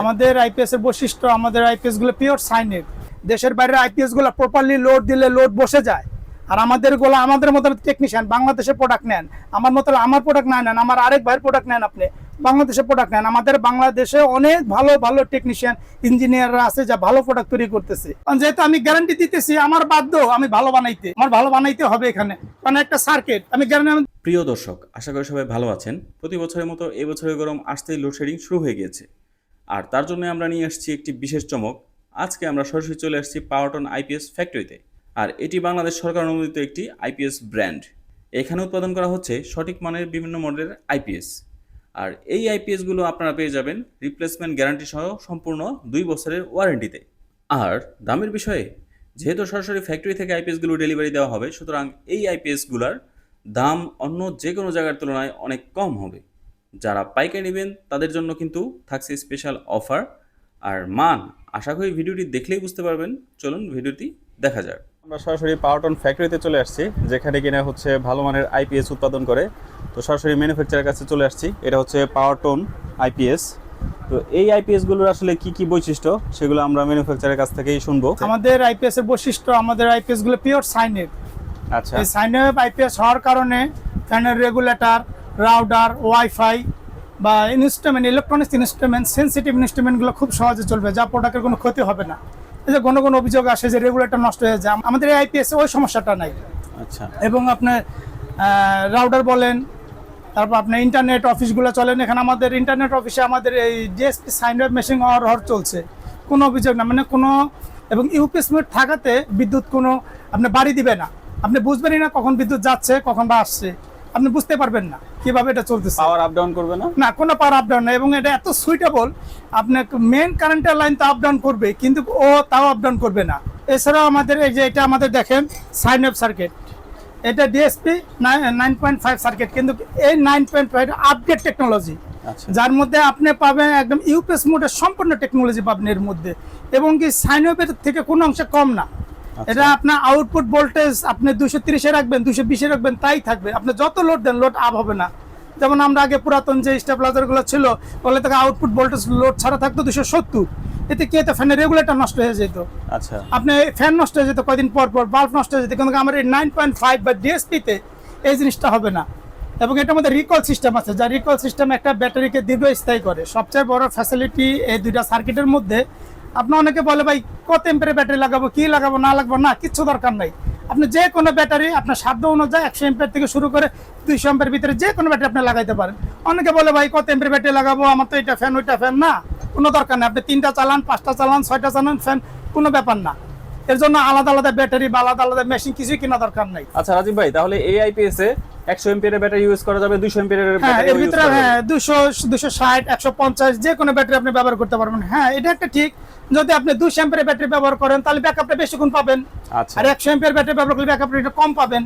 আমাদের আইপিএস এর বৈশিষ্ট্য আমাদের আইপিএসগুলো পিওর সাইনের দেশের বাইরে আইপিএসগুলো প্রপারলি লোড দিলে লোড বসে যায়। আর আমাদেরগুলো আমাদের মতো টেকনিশিয়ান বাংলাদেশের প্রোডাক্ট নেন। আমার মতো আমার প্রোডাক্ট না নেন আমার আরেক ভাইয়ের প্রোডাক্ট নেন আপনি। বাংলাদেশের প্রোডাক্ট নেন। আমাদের বাংলাদেশে অনেক ভালো ভালো টেকনিশিয়ান ইঞ্জিনিয়াররা আছে যা ভালো প্রোডাক্ট তৈরি করতেছে। কারণ যেহেতু আমি গ্যারান্টি দিতেছি আমার বাধ্য আমি ভালো বানাইতে। আমার ভালো বানাইতে হবে এখানে। কারণ একটা সার্কিট আমি গ্যারান্টি প্রিয় দর্শক আশা করি সবাই ভালো আছেন। প্রতি বছরের মতো এই বছরের গরম আসতেই লোডশেডিং শুরু হয়ে গিয়েছে। আর তার জন্য আমরা নিয়ে আসছি একটি বিশেষ চমক। আজকে আমরা সরাসরি চলে আসছি পাওয়ারটন আইপিএস ফ্যাক্টরিতে। আর এটি বাংলাদেশ সরকার অনুমোদিত একটি আইপিএস ব্র্যান্ড। এখানে উৎপাদন করা হচ্ছে সঠিক মানের বিভিন্ন মডেলের আইপিএস। আর এই আইপিএসগুলো আপনারা পেয়ে যাবেন রিপ্লেসমেন্ট গ্যারান্টি সহ সম্পূর্ণ দুই বছরের ওয়ারেন্টিতে। আর দামের বিষয়ে, যেহেতু সরাসরি ফ্যাক্টরি থেকে আইপিএসগুলো ডেলিভারি দেওয়া হবে, সুতরাং এই আইপিএসগুলোর দাম অন্য যে কোনো জায়গার তুলনায় অনেক কম হবে। যারা পাইকারি নেবেন তাদের জন্য কিন্তু থাকছে স্পেশাল অফার আর মান আশা করি ভিডিওটি দেখলেই বুঝতে পারবেন। চলুন ভিডিওটি দেখা যাক। আমরা সরাসরি পাওয়ারটন ফ্যাক্টরিতে চলে আসছি যেখানে কিনা হচ্ছে ভালো মানের আইপিএস উৎপাদন করে। তো সরাসরি ম্যানুফ্যাকচারের কাছে চলে আসছি এটা হচ্ছে পাওয়ারটন আইপিএস তো এই আইপিএসগুলোর আসলে কি কি বৈশিষ্ট্য সেগুলো আমরা ম্যানুফ্যাকচারের কাছ থেকেই শুনব। আমাদের আইপিএস এর বৈশিষ্ট্য আমাদের আইপিএসগুলো পিওর সাইনের আচ্ছা। এই সাইনের আইপিএস হওয়ার কারণে ফ্যানের রেগুলেটর রাউডার ওয়াইফাই বা ইনস্ট্রুমেন্ট ইলেকট্রনিক্স ইনস্ট্রুমেন্ট সেন্সিটিভ ইনস্ট্রুমেন্টগুলো খুব সহজে চলবে যা প্রোডাক্টের কোনো ক্ষতি হবে না। এই যে কোনো কোনো অভিযোগ আসে যে রেগুলেটর নষ্ট হয়ে যায় আমাদের এই আইপিএস ওই সমস্যাটা নাই। আচ্ছা। এবং আপনার রাউডার বলেন তারপর আপনার ইন্টারনেট অফিসগুলো চলেন এখানে আমাদের ইন্টারনেট অফিসে আমাদের এই ডিএসপি সাইন ওয়েব মেশিন হওয়ার হর চলছে। কোনো অভিযোগ না মানে কোনো এবং ইউপিএস মিট থাকাতে বিদ্যুৎ কোনো আপনি বাড়ি দিবে না। আপনি বুঝবেনই না কখন বিদ্যুৎ যাচ্ছে কখন বা আসছে। আপনি বুঝতে পারবেন না কীভাবে এটা চলতেছে। পাওয়ার আপ ডাউন করবে না? না কোনো পাওয়ার আপ ডাউন না এবং এটা এত সুইটেবল আপনার মেন কারেন্টের লাইন তো আপ ডাউন করবে কিন্তু ও তাও আপ ডাউন করবে না। এছাড়াও আমাদের এই যে এটা আমাদের দেখেন সাইন ওয়েব সার্কিট এটা DSP nine point five circuit কিন্তু এই nine point five update technology যার মধ্যে আপনি পাবেন একদম ইউপিএস মোডের সম্পূর্ণ টেকনোলজি পাবেন এর মধ্যে। এবং কি সাইন ওয়েবের থেকে কোনো অংশে কম না। এটা আপনার আউটপুট ভোল্টেজ আপনি দুশো তিরিশে রাখবেন দুশো বিশে রাখবেন তাই থাকবে। আপনি যত লোড দেন লোড আপ হবে না। যেমন আমরা আগে পুরাতন যে স্টেবিলাইজারগুলো ছিল ওগুলো থেকে আউটপুট ভোল্টেজ লোড ছাড়া থাকতো দুশো সত্তর। এতে কি হতো? ফ্যানের রেগুলেটর নষ্ট হয়ে যেত। আচ্ছা। আপনি ফ্যান নষ্ট হয়ে যেত কয়দিন পর পর বাল্ব নষ্ট হয়ে যেত। কিন্তু আমার এই নাইন পয়েন্ট ফাইভ বা ডিএসপিতে এই জিনিসটা হবে না। এবং এটার মধ্যে রিকল সিস্টেম আছে। যা রিকল সিস্টেম একটা ব্যাটারিকে দীর্ঘস্থায়ী করে। সবচেয়ে বড় ফ্যাসিলিটি এই দুইটা সার্কিটের মধ্যে আপনি অনেকে বলে, ভাই, কত এম্পের ব্যাটারি লাগাবো, কি লাগাবো, না লাগাবো? না, কিচ্ছু দরকার নাই। আপনি যে কোনো ব্যাটারি, আপনার সাধ্য অনুযায়ী একশো এম্পের থেকে শুরু করে দুইশো এম্পের ভিতরে যে কোনো ব্যাটারি আপনি লাগাইতে পারেন। অনেকে বলে, ভাই, কত এম্পের ব্যাটারি লাগাবো? আমার তো এটা ফ্যান ওইটা ফ্যান না। কোনো দরকার নেই। আপনি তিনটা চালান, পাঁচটা চালান, ছয়টা চালান ফ্যান কোনো ব্যাপার না। এর জন্য আলাদা আলাদা ব্যাটারি বা আলাদা আলাদা মেশিন কিছুই কেনা দরকার নাই। আচ্ছা রাজীব ভাই, তাহলে এই আইপিএস এ একশো এমপিএর ব্যাটারি ইউজ করা যাবে দুশো এমপিএর হ্যাঁ ব্যাটারি এর ভিতরে হ্যাঁ দুশো দুশো ষাট একশো পঞ্চাশ যে কোনো ব্যাটারি আপনি ব্যবহার করতে পারবেন। হ্যাঁ এটা একটা ঠিক। যদি আপনি দুশো এম্পের ব্যাটারি ব্যবহার করেন তাহলে ব্যাকআপটা বেশি গুণ পাবেন। আচ্ছা। আর একশো এম্পের ব্যাটারি ব্যবহার করলে ব্যাকআপটা একটু কম পাবেন।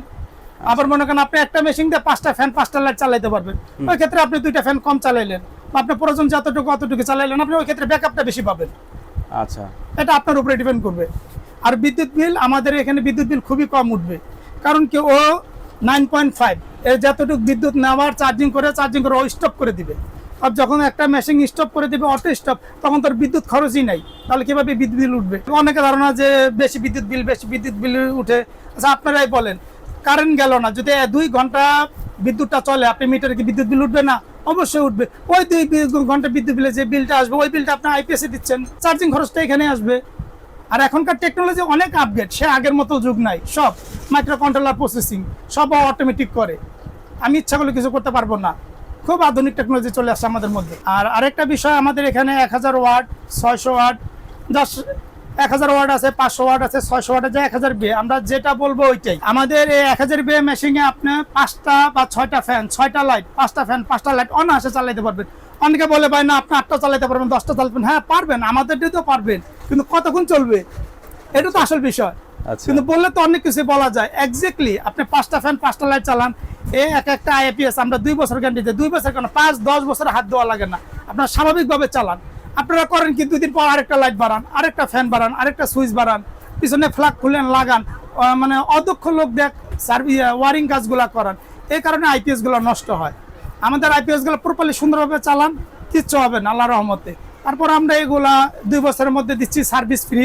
আবার মনে করেন আপনি একটা মেশিন দিয়ে পাঁচটা ফ্যান পাঁচটা লাইট চালাইতে পারবেন। ওই ক্ষেত্রে আপনি দুইটা ফ্যান কম চালাইলেন। আপনার প্রয়োজন যতটুকু অতটুকু চালাইলেন আপনি ওই ক্ষেত্রে ব্যাকআপটা বেশি পাবেন। আচ্ছা। এটা আপনার উপরে ডিপেন্ড করবে। আর বিদ্যুৎ বিল আমাদের এখানে বিদ্যুৎ বিল খুবই কম উঠবে। কারণ কি ও নাইন পয়েন্ট ফাইভ এর যতটুকু বিদ্যুৎ নেওয়ার চার্জিং করে চার্জিং করে, ও স্টপ করে দিবে। আর যখন একটা মেশিন স্টপ করে দিবে অটো স্টপ তখন তোর বিদ্যুৎ খরচই নাই। তাহলে কীভাবে বিদ্যুৎ বিল উঠবে? অনেকে ধারণা যে বেশি বিদ্যুৎ বিল, বেশি বিদ্যুৎ বিল উঠে। আচ্ছা আপনারাই বলেন কারেন্ট গেল না, যদি দুই ঘণ্টা বিদ্যুৎটা চলে, আপনি মিটারে কি বিদ্যুৎ বিল উঠবে না? অবশ্যই উঠবে। ওই দুই ঘণ্টা বিদ্যুৎ বিলে যে বিলটা আসবে, ওই বিলটা আপনি আইপিএসে দিচ্ছেন। চার্জিং খরচটা এখানে আসবে। আর এখনকার টেকনোলজি অনেক আপডেট সে আগের মতো যুগ নাই, সব মাইক্রো কন্ট্রোলার প্রসেসিং সব অটোমেটিক করে। আমি ইচ্ছা করলে কিছু করতে পারব না। খুব আধুনিক টেকনোলজি চলে আসছে আমাদের মধ্যে। আর আরেকটা বিষয়, আমাদের এখানে এক হাজার ওয়াট, ছয়শো ওয়ার্ড জাস্ট এক হাজার ওয়াট আছে পাঁচশো ওয়াট আছে ছয়শো ওয়াট আছে এক হাজার বিয়ে আমরা যেটা বলব ওইটাই। আমাদের এই এক হাজার বিয়ে মেশিনে আপনি পাঁচটা বা ছয়টা ফ্যান ছয়টা লাইট পাঁচটা ফ্যান পাঁচটা লাইট অনায়াসে চালাইতে পারবেন। অনেকে বলে ভাই না আপনি আটটা চালাইতে পারবেন দশটা চালাবেন হ্যাঁ পারবেন আমাদের তো পারবেন কিন্তু কতক্ষণ চলবে? এটা তো আসল বিষয়। আচ্ছা। কিন্তু বললে তো অনেক কিছু বলা যায়। এক্স্যাক্টলি আপনি পাঁচটা ফ্যান পাঁচটা লাইট চালান এই এক একটা আইপিএস আমরা দুই বছর গ্যারান্টি দিই। দুই বছর কেন? পাঁচ দশ বছর হাত দেওয়া লাগে না। আপনার স্বাভাবিকভাবে চালান। আপনারা করেন কি দুদিন পর আরেকটা লাইট বাড়ান, আরেকটা ফ্যান বাড়ান, আরেকটা সুইচ বাড়ান, পিছনে ফ্ল্যাগ খুলেন, লাগান মানে অদক্ষ লোক দেখ সার্ভিস ওয়ারিং কাজগুলো করান। এই কারণে আইপিএসগুলো নষ্ট হয়। আমাদের আইপিএসগুলো প্রপারলি সুন্দরভাবে চালান, কিচ্ছু হবে না আল্লাহ রহমতে। তারপর আমরা এগুলা দুই বছরের মধ্যে দিচ্ছি সার্ভিস ফ্রি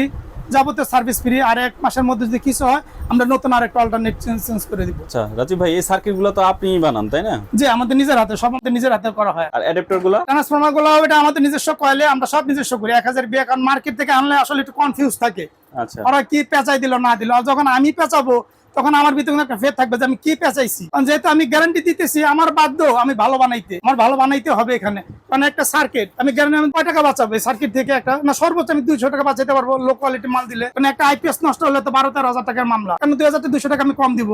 যাবতীয় সার্ভিস ফ্রি আর এক মাসের মধ্যে যদি কিছু হয় আমরা নতুন আরেকটা অল্টারনেট চেঞ্জ করে দিব। আচ্ছা রাজীব ভাই এই সার্কিটগুলো তো আপনিই বানান তাই না? যে আমাদের নিজের হাতে সব আমাদের নিজের হাতে করা হয়। আর অ্যাডাপ্টারগুলো ট্রান্সফর্মারগুলো এটা আমাদের নিজস্ব কয়েলে আমরা সব নিজস্ব করি। এক হাজার বিয়ে কারণ মার্কেট থেকে আনলে আসলে একটু কনফিউজ থাকে। আচ্ছা। ওরা কি পেঁচাই দিল না দিল যখন আমি পেঁচাবো তখন আমার ভিতরে একটা ফের থাকবে যে আমি কি পেঁচাইছি। কারণ যেহেতু আমি গ্যারান্টি দিতেছি আমার বাধ্য আমি ভালো বানাইতে। আমার ভালো বানাইতে হবে এখানে। কারণ একটা সার্কিট আমি গ্যারান্টি আমি কয় টাকা বাঁচাবো? সার্কিট থেকে একটা না সর্বোচ্চ আমি দুইশো টাকা বাঁচাইতে পারব লো কোয়ালিটি মাল দিলে। কারণ একটা আইপিএস নষ্ট হলে তো বারো তেরো হাজার টাকার মামলা। কারণ দুই হাজার দুইশো টাকা আমি কম দিব।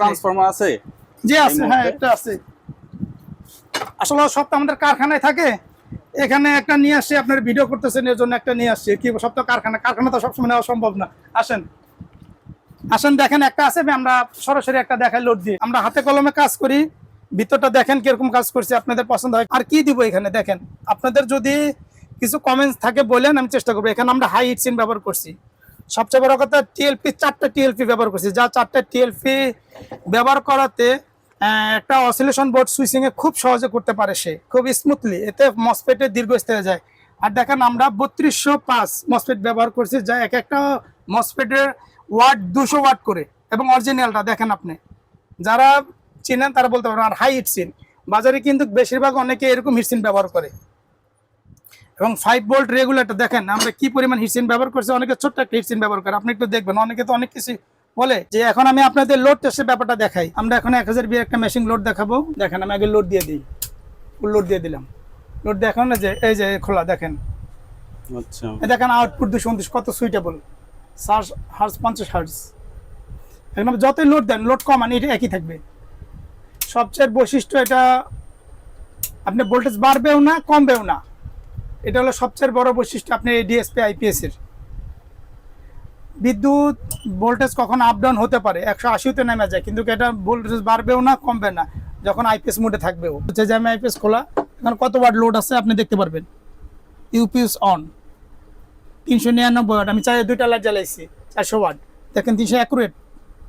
ট্রান্সফরমার আছে? জি আছে হ্যাঁ একটা আছে। আসলে সব তো আমাদের কারখানায় থাকে। এখানে একটা নিয়ে আসছে আপনার ভিডিও করতেছেন এর জন্য একটা নিয়ে আসছে কি সব তো কারখানা? কারখানা তো সবসময় নেওয়া সম্ভব না। আসেন। আসেন, দেখেন একটা আছে আমরা সরাসরি একটা দেখাই, লোড দিয়ে। আমরা হাতে কলমে কাজ করি, ভিতরটা দেখেন কীরকম কাজ করছি, আপনাদের পছন্দ হয়। আর কি দিব এখানে, দেখেন? আপনাদের যদি কিছু কমেন্টস থাকে বলেন, আমি চেষ্টা করব। এখানে আমরা হাই হিটসিন ব্যবহার করছি। সবচেয়ে বড় কথা টিএলপি চারটা টিএলপি ব্যবহার করছি। যা চারটা টিএলপি ব্যবহার করাতে একটা অসিলেশন বোর্ড সুইচিংয়ে খুব সহজে করতে পারে সে। খুব স্মুথলি এতে মসপেটের দীর্ঘস্থায়ী যায়। আর দেখেন, আমরা বত্রিশশো পাঁচ মসপেট ব্যবহার করছি, যা এক একটা মসপেটের ওয়াট দুশো ওয়াট করে এবং অরিজিনালটা দেখেন আপনি। যারা চিনেন তারা বলতে পারেন আর হাই হিটসিন বাজারে কিন্তু বেশিরভাগ অনেকে এরকম হিটসিন ব্যবহার করে। এবং ফাইভ ভোল্ট রেগুলেটর দেখেন আমরা কি পরিমাণ হিটসিন ব্যবহার করছি অনেকে ছোট্ট একটা হিটসিন ব্যবহার করে। আপনি একটু দেখবেন অনেকে তো অনেক কিছু বলে যে এখন আমি আপনাদের লোড টেস্টের ব্যাপারটা দেখাই। আমরা এখন এক হাজার বিয়ের একটা মেশিন লোড দেখাবো। দেখেন আমি আগে লোড দিয়ে দিই। লোড দিয়ে দিলাম। লোড দেখেন না যে এই যে খোলা দেখেন। আচ্ছা। দেখেন আউটপুট দুশো উনত্রিশ কত সুইটেবল হার্স পঞ্চাশ হার্স এখন যতই লোড দেন লোড কমান এটা একই থাকবে। সবচেয়ে বৈশিষ্ট্য এটা, আপনি ভোল্টেজ বাড়বেও না, কমবেও না। এটা হলো সবচেয়ে বড় বৈশিষ্ট্য আপনি ডিএসপি আইপিএস এর। বিদ্যুৎ ভোল্টেজ কখন আপ ডাউন হতে পারে, একশো আশিতে নেমে যায়, কিন্তু এটা ভোল্টেজ বাড়বেও না, কমবে না, যখন আইপিএস মোডে থাকবেও। হচ্ছে যে আমি আইপিএস খোলা, এখন কত লোড আছে আপনি দেখতে পারবেন। ইউপিএস অন তিনশো নিরানব্বই ওয়াট। আমি চাই দুইটা লাইট জ্বালাইছি, চারশো ওয়াট। দেখেন তিনশো অ্যাকুরেট,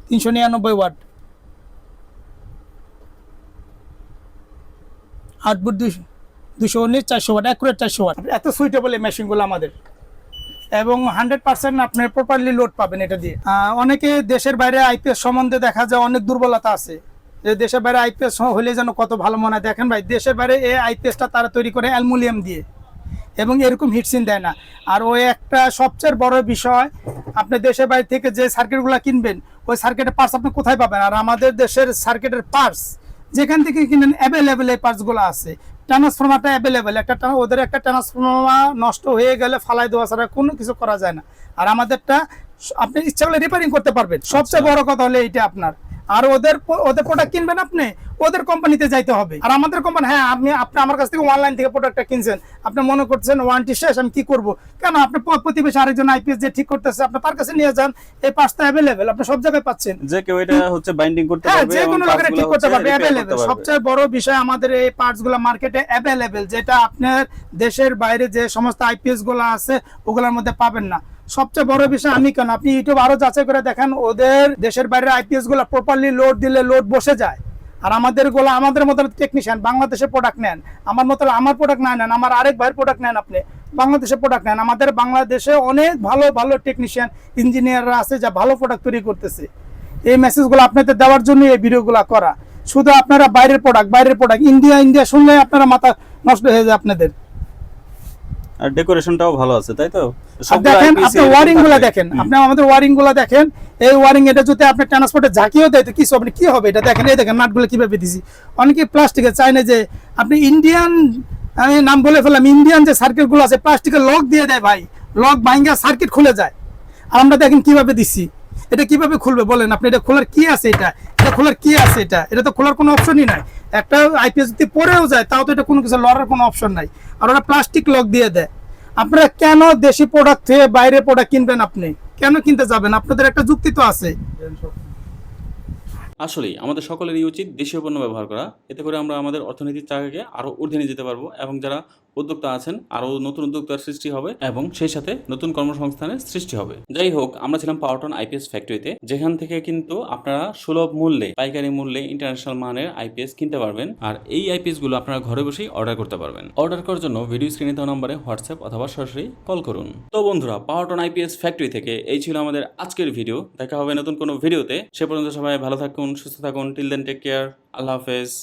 তিনশো নিরানব্বই ওয়াট। আউটপুট দুশো দুশো উনিশ, চারশো ওয়াট, অ্যাকুরেট চারশো ওয়াট। এত সুইটেবল এই মেশিনগুলো আমাদের। এবং হান্ড্রেড পার্সেন্ট আপনি প্রপারলি লোড পাবেন এটা দিয়ে। অনেকে দেশের বাইরে আইপিএস সম্বন্ধে দেখা যায় অনেক দুর্বলতা আছে। যে দেশের বাইরে আইপিএস হলে যেন কত ভালো মনে হয়। দেখেন ভাই, দেশের বাইরে এই আইপিএসটা তারা তৈরি করে অ্যালমুনিয়াম দিয়ে। এবং এরকম হিটসিন দেয় না। আর ওই একটা সবচেয়ে বড় বিষয় আপনি দেশের বাইরে থেকে যে সার্কিটগুলো কিনবেন ওই সার্কিটের পার্টস আপনি কোথায় পাবেন? আর আমাদের দেশের সার্কিটের পার্টস যেখান থেকে কিনেন অ্যাভেলেবেল এই পার্টসগুলো আছে। ট্রান্সফর্মারটা অ্যাভেলেবেল একটা ওদের একটা ট্রান্সফর্মার নষ্ট হয়ে গেলে ফালাই দেওয়া ছাড়া কোনো কিছু করা যায় না। আর আমাদেরটা আপনি ইচ্ছা করলে রিপেয়ারিং করতে পারবেন। সবচেয়ে বড় কথা হলে এইটা আপনার। আর ওদের ওদের প্রোডাক্ট কিনবেন আপনি ওদের কোম্পানিতে যাইতে হবে। আর আমাদের কোম্পানি হ্যাঁ আপনি আপনি আমার কাছ থেকে অনলাইন থেকে প্রোডাক্টটা কিনছেন। আপনি মনে করছেন ওয়ারেন্টি শেষ আমি কি করব? কেন আপনি প্রতিবেশী আরেকজন আইপিএস যে ঠিক করতেছে আপনি তার কাছে নিয়ে যান এই পাঁচটা অ্যাভেলেবেল আপনি সব জায়গায় পাচ্ছেন। যে কেউ এটা হচ্ছে বাইন্ডিং করতে হ্যাঁ পারবে যে কোনো লোকেরা ঠিক করতে পারবে অ্যাভেলেবেল সবচেয়ে বড় বিষয় আমাদের এই পার্টসগুলো মার্কেটে অ্যাভেলেবেল যেটা আপনার দেশের বাইরে যে সমস্ত আইপিএসগুলো আছে ওগুলোর মধ্যে পাবেন না। সবচেয়ে বড় বিষয় আমি কেন? আপনি ইউটিউব আরও যাচাই করে দেখেন, ওদের দেশের বাইরে আইপিএসগুলো প্রপারলি লোড দিলে লোড বসে যায়। আর আমাদেরগুলো, আমাদের মতো টেকনিশিয়ান বাংলাদেশে প্রোডাক্ট নেন। আমার মতো আমার প্রোডাক্ট না নেন, আমার আরেক ভাইয়ের প্রোডাক্ট নেন আপনি। বাংলাদেশে প্রোডাক্ট নেন। আমাদের বাংলাদেশে অনেক ভালো ভালো টেকনিশিয়ান ইঞ্জিনিয়াররা আছে যা ভালো প্রোডাক্ট তৈরি করতেছে। এই মেসেজগুলো আপনাদের দেওয়ার জন্য এই ভিডিওগুলো করা। শুধু আপনারা বাইরের প্রোডাক্ট বাইরের প্রোডাক্ট ইন্ডিয়া ইন্ডিয়া শুনলে আপনারা মাথা নষ্ট হয়ে যায় আপনাদের। আর ডেকোরেশনটাও ভালো আছে তাই তো? দেখেন আপনি ওয়ারিংগুলা দেখেন আপনি আমাদের ওয়ারিংগুলা দেখেন এই ওয়ারিং এটা যদি আপনি ট্রান্সপোর্টে ঝাঁকিয়েও দেয় তো কিছু আপনি কি হবে এটা দেখেন এই দেখেন নাটগুলো কীভাবে দিছি। অনেকে প্লাস্টিকের চায় না যে আপনি ইন্ডিয়ান আমি নাম বলে ফেললাম ইন্ডিয়ান যে সার্কিটগুলো আছে প্লাস্টিকের লক দিয়ে দেয় ভাই লক ভাঙ্গা সার্কিট খুলে যায়। আর আমরা দেখেন কীভাবে দিছি। এটা কীভাবে খুলবে বলেন আপনি? এটা খোলার কি আছে এটা? এটা খোলার কি আছে এটা? এটা তো খোলার কোনো অপশনই নাই। একটা আইপিএস যদি পড়েও যায়, তাও তো এটা কোনো কিছু লড়ার কোনো অপশন নাই। আর ওরা প্লাস্টিক লক দিয়ে দেয়। আপনারা কেন দেশি প্রোডাক্ট থেকে বাইরে প্রোডাক্ট কিনবেন আপনি? কেন কিনতে যাবেন? আপনাদের একটা যুক্তি তো আছে। আসলেই আমাদের সকলেরই উচিত দেশীয় পণ্য ব্যবহার করা। এতে করে আমরা আমাদের অর্থনীতির চাকাকে আরও ঊর্ধ্বে নিয়ে যেতে পারব এবং যারা উদ্যোক্তা আছেন আরও নতুন উদ্যোক্তার সৃষ্টি হবে এবং সেই সাথে নতুন কর্মসংস্থানের সৃষ্টি হবে। যাই হোক, আমরা ছিলাম পাওয়ারটন আইপিএস ফ্যাক্টরিতে, যেখান থেকে কিন্তু আপনারা সুলভ মূল্যে, পাইকারি মূল্যে ইন্টারন্যাশনাল মানের আইপিএস কিনতে পারবেন। আর এই আইপিএসগুলো আপনারা ঘরে বসেই অর্ডার করতে পারবেন। অর্ডার করার জন্য ভিডিও স্ক্রিনে দেওয়া নম্বরে হোয়াটসঅ্যাপ অথবা সরাসরি কল করুন। তো বন্ধুরা, পাওয়ারটন আইপিএস ফ্যাক্টরি থেকে এই ছিল আমাদের আজকের ভিডিও। দেখা হবে নতুন কোনো ভিডিওতে। সে পর্যন্ত সবাই ভালো থাকুন সুস্থ থাকুন। টিল দেন টেক কেয়ার আল্লাহ হাফেজ।